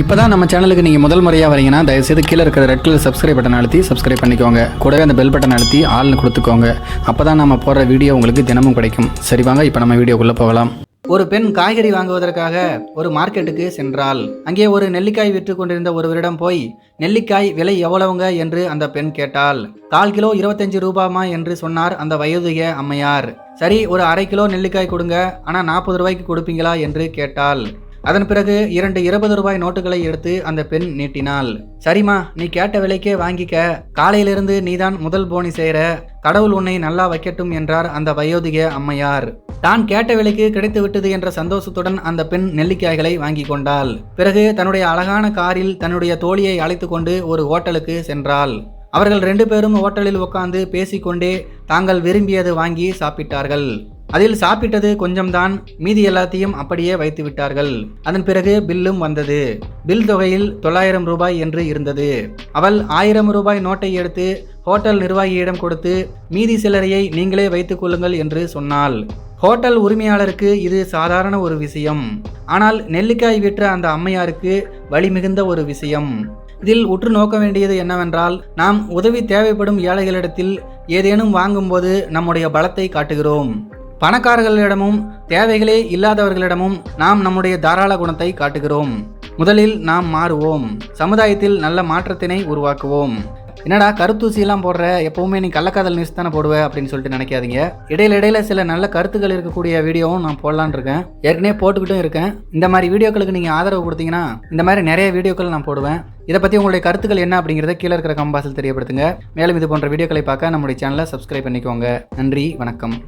இப்போ தான் நம்ம சேனலுக்கு நீங்கள் முதல் முறையாக வரீங்கன்னா தயவுசெய்து கீழே இருக்கிற ரெட் கலர் சப்ஸ்கிரைப் பட்டன் அழுத்தி சப்ஸ்கிரைப் பண்ணிக்கோங்க. கூடவே அந்த பெல் பட்டன் அழுத்தி ஆள்னு கொடுத்துக்கோங்க. அப்போ தான் நம்ம போடுற வீடியோ உங்களுக்கு தினமும் கிடைக்கும். சரி வாங்க இப்போ நம்ம வீடியோக்குள்ளே போகலாம். ஒரு பெண் காய்கறி வாங்குவதற்காக ஒரு மார்க்கெட்டுக்கு சென்றாள். அங்கே ஒரு நெல்லிக்காய் விற்று கொண்டிருந்த ஒருவரிடம் போய் நெல்லிக்காய் விலை எவ்வளவுங்க? என்று அந்த பெண் கேட்டாள். கால் கிலோ இருபத்தஞ்சு ரூபாமா என்று சொன்னார் அந்த வயோதிக அம்மையார். சரி ஒரு அரை கிலோ நெல்லிக்காய் கொடுங்க. ஆனால் நாற்பது ரூபாய்க்கு கொடுப்பீங்களா? என்று கேட்டாள். அதன் பிறகு இரண்டு இருபது ரூபாய் நோட்டுகளை எடுத்து அந்த பெண் நீட்டினாள். சரிம்மா நீ கேட்ட விலைக்கே வாங்கிக்க. காலையிலிருந்து நீதான் முதல் போனி செய்கிற கடவுள் உன்னை நல்லா வைக்கட்டும் என்றார் அந்த வயோதிக அம்மையார். தான் கேட்ட விலைக்கு கிடைத்து விட்டது என்ற சந்தோஷத்துடன் அந்த பெண் நெல்லிக்காய்களை வாங்கி கொண்டாள். பிறகு தன்னுடைய அழகான காரில் தன்னுடைய தோழியை அழைத்து கொண்டு ஒரு ஹோட்டலுக்கு சென்றாள். அவர்கள் ரெண்டு பேரும் ஹோட்டலில் உட்கார்ந்து பேசிக்கொண்டே தாங்கள் விரும்பியது வாங்கி சாப்பிட்டார்கள். அதில் சாப்பிட்டது கொஞ்சம்தான் மீதி எல்லாத்தையும் அப்படியே வைத்து விட்டார்கள். அதன் பிறகு பில்லும் வந்தது. பில் தொகையில் தொள்ளாயிரம் ரூபாய் என்று இருந்தது. அவள் ஆயிரம் ரூபாய் நோட்டை எடுத்து ஹோட்டல் நிர்வாகியிடம் கொடுத்து மீதி சில்லறையை நீங்களே வைத்துக் கொள்ளுங்கள் என்று சொன்னாள். ஹோட்டல் உரிமையாளருக்கு இது சாதாரண ஒரு விஷயம். ஆனால் நெல்லிக்காய் விற்ற அந்த அம்மையாருக்கு வழி மிகுந்த ஒரு விஷயம். இதில் உற்று நோக்க வேண்டியது என்னவென்றால் நாம் உதவி தேவைப்படும் ஏழைகளிடத்தில் ஏதேனும் வாங்கும்போது நம்முடைய பலத்தை காட்டுகிறோம். பணக்காரர்களிடமும் தேவைகளே இல்லாதவர்களிடமும் நாம் நம்முடைய தாராள குணத்தை காட்டுகிறோம். முதலில் நாம் மாறுவோம். சமுதாயத்தில் நல்ல மாற்றத்தினை உருவாக்குவோம். என்னடா கருத்தூசியெல்லாம் போடுற? எப்போவுமே நீ கள்ளக்காதல் நியூஸ் தானே போடுவ? அப்படின்னு சொல்லிட்டு நினைக்காதீங்க. இடையில இடையில சில நல்ல கருத்துக்கள் இருக்கக்கூடிய வீடியோவும் நான் போடலான்னு இருக்கேன். ஏற்கனவே போட்டுக்கிட்டும் இருக்கேன். இந்த மாதிரி வீடியோக்களுக்கு நீங்கள் ஆதரவு கொடுத்தீங்கன்னா இந்த மாதிரி நிறைய வீடியோக்கள் நான் போடுவேன். இதை பற்றி உங்களுடைய கருத்துக்கள் என்ன அப்படிங்கிறத கீழே இருக்கிற கம்பாசில் தெரியப்படுத்துங்க. மேலும் இது போன்ற வீடியோக்களை பார்க்க நம்முடைய சேனலை சப்ஸ்கிரைப் பண்ணிக்கோங்க. நன்றி வணக்கம்.